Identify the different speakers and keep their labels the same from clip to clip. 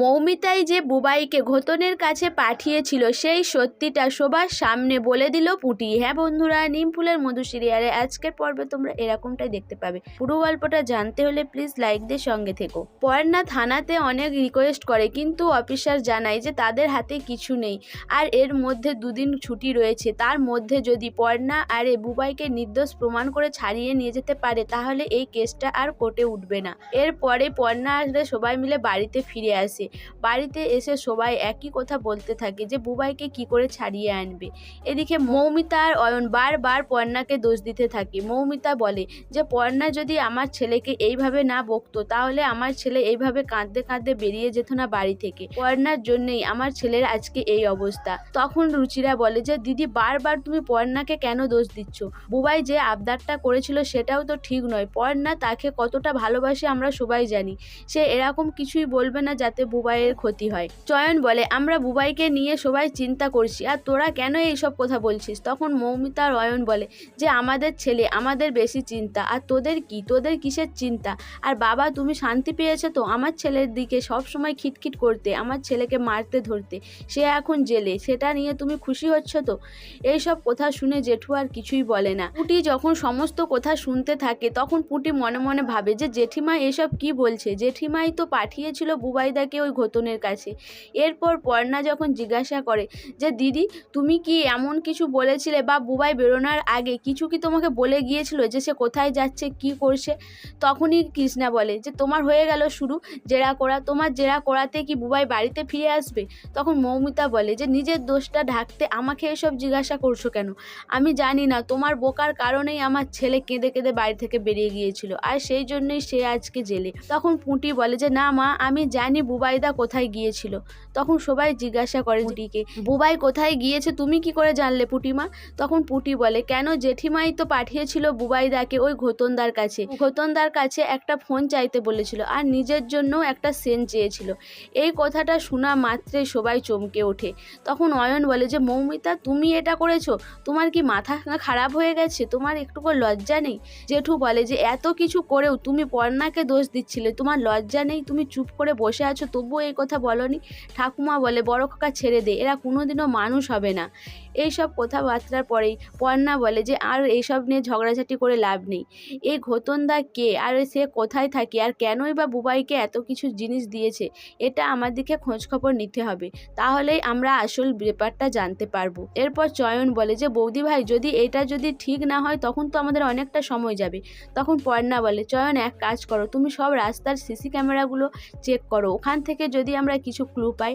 Speaker 1: মৌমিতাই যে বুবাইকে ঘোতনের কাছে পাঠিয়েছিল, সেই সত্যিটা সবার সামনে বলে দিল পুটি। হ্যাঁ বন্ধুরা নিম ফুলের মধু সিরিয়ালে আজকের পর্বে তোমরা এরকমটাই দেখতে পাবে। পুরো গল্পটা জানতে হলে প্লিজ লাইক দিয়ে সঙ্গে থেকো। পর্ণা থানাতে অনেক রিকোয়েস্ট করে, কিন্তু অফিসার জানায় যে তাদের হাতে কিছু নেই। আর এর মধ্যে দুদিন ছুটি রয়েছে। তার মধ্যে যদি পর্ণা আর এ বুবাইকে নির্দোষ প্রমাণ করে ছাড়িয়ে নিয়ে যেতে পারে, তাহলে এই কেসটা আর কোর্টে উঠবে না। এরপরে পর্ণা আসলে সবাই মিলে বাড়িতে ফিরে আসে। বাড়িতে এসে সবাই একই কথা বলতে থাকে যে, বুবাইকে কি করে ছাড়িয়ে আনবে? এদিকে মৌমিতা আর অয়ন বারবার পর্ণাকে দোষ দিতে থাকে। মৌমিতা বলে, যে, পর্ণা যদি আমার ছেলেকে এইভাবে না বকতো, তাহলে আমার ছেলে এইভাবে কাঁদতে কাঁদতে বেরিয়ে যেত না বাড়ি থেকে। পর্ণার জন্যই আমার ছেলের আজকে এই অবস্থা। তখন রুচিরা বলে, যে, দিদি, বারবার তুমি পর্ণাকে কেন দোষ দিচ্ছ? বুবাই যে আবদারটা করেছিল সেটাও তো ঠিক নয়। পর্ণা তাকে কতটা ভালোবাসে আমরা সবাই জানি। সে এরকম কিছুই বলবে না যাতে বুবাইয়ের ক্ষতি হয়। চয়ন বলে, আমরা বুবাইকে নিয়ে সবাই চিন্তা করছি, আর তোরা কেন এইসব কথা বলছিস? তখন মৌমিতা আর অয়ন বলে, যে আমাদের ছেলে, আমাদের বেশি চিন্তা, আর তোদের কি? তোদের কিসের চিন্তা? আর বাবা, তুমি শান্তি পেয়েছ তো? আমার ছেলের দিকে সব সময় খিটখিট করতে, আমার ছেলেকে মারতে ধরতে। সে এখন জেলে, সেটা নিয়ে তুমি খুশি হচ্ছ তো? এইসব কথা শুনে জেঠু আর কিছুই বলে না। পুটি যখন সমস্ত কথা শুনতে থাকে, তখন পুটি মনে মনে ভাবে যে, জেঠিমা, এসব কি বলছে? জেঠিমাই তো পাঠিয়েছিল বুবাইদাকে ওই ঘোতনের কাছে। এরপর পর্ণা যখন জিজ্ঞাসা করে যে, দিদি, তুমি কি এমন কিছু বলেছিলে বা বুবাই বেরোনোর আগে কিছু কি তোমাকে বলে গিয়েছিল যে সে কোথায় যাচ্ছে, কি করছে? তখনই কৃষ্ণা বলে যে, তোমার হয়ে গেল শুরু, জেরা করা। তোমার জেরা করাতে কি বুবাই বাড়িতে ফিরে আসবে? তখন মৌমিতা বলে যে, নিজের দোষটা ঢাকতে আমাকে এসব জিজ্ঞাসা করছ কেন? আমি জানি না, তোমার বোকার কারণেই আমার ছেলে কেঁদে কেঁদে বাড়ি থেকে বেরিয়ে গিয়েছিল, আর সেই জন্যই সে আজকে জেলে। তখন পুঁটি বলে যে, না মা, আমি জানি বুবাইদা কোথায় গিয়েছিল? তখন সবাই জিজ্ঞাসা করে পুটিকে বুবাই কোথায় গিয়েছে? তুমি কি করে জানলে পুটিমা? তখন পুটি বলে কেন জেঠিমাই তো পাঠিয়েছিল বুবাইদাকে ওই ঘোতনদার কাছে? ঘোতনদার কাছে একটা ফোন চাইতে বলেছিল আর নিজের জন্য একটা সেন চেয়েছিল। এই কথাটা শোনা মাত্রে সবাই চমকে ওঠে। তখন অয়ন বলে যে মৌমিতা তুমি এটা করেছ? তোমার কি মাথা খারাপ হয়ে গেছে? তোমার একটুকু লজ্জা নেই? জেঠু বলে যে এত কিছু করেও তুমি পর্ণাকে দোষ দিচ্ছিলে। তোমার লজ্জা নেই? তুমি চুপ করে বসে আছো? তবুও এই কথা বলনি। ঠাকুমা বলে, বড় কাকা ছেড়ে দে, এরা কোনোদিনও মানুষ হবে না। এইসব কথাবার্তার পরেই পর্ণা বলে যে, আর এইসব নিয়ে ঝগড়াঝাটি করে লাভ নেই। এই ঘোতনদা কে? আর সে কোথায় থাকে? আর কেনই বা বুবাইকে এত কিছু জিনিস দিয়েছে? এটা আমাদেরকে খোঁজ খবর নিতে হবে। তাহলেই আমরা আসল ব্যাপারটা জানতে পারব। এরপর চয়ন বলে যে, বৌদি ভাই, যদি এটা যদি ঠিক না হয়, তখন তো আমাদের অনেকটা সময় যাবে। তখন পর্ণা বলে, চয়ন, এক কাজ করো, তুমি সব রাস্তার সিসি ক্যামেরাগুলো চেক করো। ওখান থেকে যদি আমরা কিছু ক্লু পাই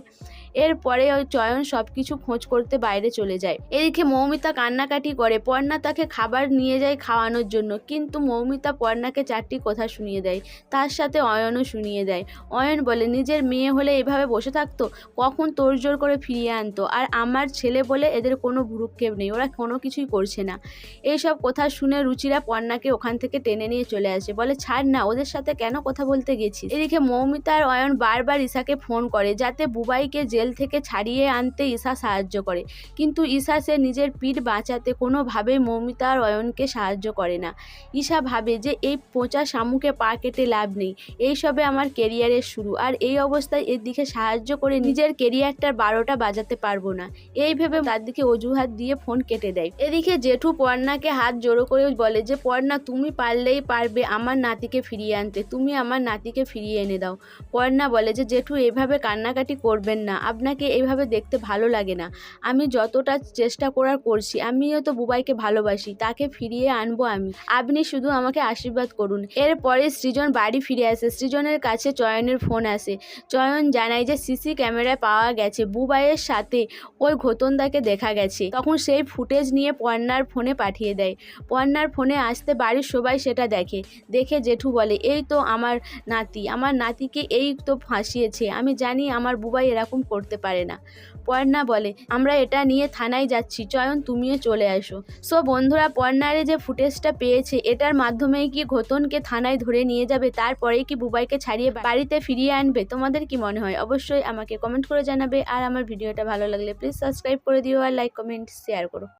Speaker 1: এরপরে ওই চয়ন সব কিছু খোঁজ করতে বাইরে চলে যায়। এদিকে মৌমিতা কান্নাকাটি করে, পর্ণা তাকে খাবার নিয়ে যায় খাওয়ানোর জন্য, কিন্তু মৌমিতা পর্ণাকে চারটি কথা শুনিয়ে দেয়। তার সাথে অয়নও শুনিয়ে দেয়। অয়ন বলে, নিজের মেয়ে হলে এভাবে বসে থাকতো? কখন তোড়জোড় করে ফিরিয়ে আনতো? আর আমার ছেলে বলে এদের কোনো ভ্রুক্ষেপ নেই, ওরা কোনো কিছুই করছে না। এইসব কথা শুনে রুচিরা পর্ণাকে ওখান থেকে টেনে নিয়ে চলে আসে। বলে, ছাড় না, ওদের সাথে কেন কথা বলতে গেছিস? এদিকে মৌমিতা আর অয়ন বারবার ঈশাকে ফোন করে, যাতে বুবাইকে জেল থেকে ছাড়িয়ে আনতে ঈশা সাহায্য করে। কিন্তু ঈশা সে নিজের পিঠ বাঁচাতে কোনোভাবেই মৌমিতা আর অয়নকে সাহায্য করে না। ঈশা ভাবে যে এই পচা শামুকে পা কেটে লাভ নেই। এইসবে আমার কেরিয়ারের শুরু। আর এই অবস্থায় এর দিকে সাহায্য করে নিজের কেরিয়ারটার বারোটা বাজাতে পারব না। এই ভেবে তার দিকে অজুহাত দিয়ে ফোন কেটে দেয়। এদিকে জেঠু পর্ণাকে হাত জোড়ো করে বলে যে, পর্ণা, তুমি পারলেই পারবে আমার নাতিকে ফিরিয়ে আনতে। তুমি আমার নাতিকে ফিরিয়ে এনে দাও। পর্ণা বলে যে, জেঠু, এভাবে কান্নাকাটি করবেন না। আপনাকে এইভাবে দেখতে ভালো লাগে না। আমি যতটা চেষ্টা করার করছি, আমিও তো বুবাইকে ভালোবাসি, তাকে ফিরিয়ে আনব আমি। আপনি শুধু আমাকে আশীর্বাদ করুন। এরপরে সৃজন বাড়ি ফিরে আসে। সৃজনের কাছে চয়নের ফোন আসে। চয়ন জানায় যে সিসি ক্যামেরায় পাওয়া গেছে। বুবাইয়ের সাথে ওই ঘোতনদাকে দেখা গেছে। তখন সেই ফুটেজ নিয়ে পর্ণার ফোনে পাঠিয়ে দেয়। পর্ণার ফোনে আসতে বাড়ির সবাই সেটা দেখে। দেখে জেঠু বলে, এই তো আমার নাতি। আমার নাতিকে এই তো ফাঁসিয়েছে। আমি জানি আমার বুবাই এরকম করতে পারে না। পর্ণা বলে, আমরা এটা নিয়ে থানায় যাচ্ছি। চয়ন, তুমিও চলে আসো। সো বন্ধুরা, পর্ণারে যে ফুটেজটা পেয়েছে, এটার মাধ্যমেই কি ঘোতনকে থানায় ধরে নিয়ে যাবে? তারপরেই কি বুবাইকে ছাড়িয়ে বাড়িতে ফিরিয়ে আনবে? তোমাদের কি মনে হয়? অবশ্যই আমাকে কমেন্ট করে জানাবে। আর আমার ভিডিওটা ভালো লাগলে প্লিজ সাবস্ক্রাইব করে দিও আর লাইক, কমেন্ট, শেয়ার করো।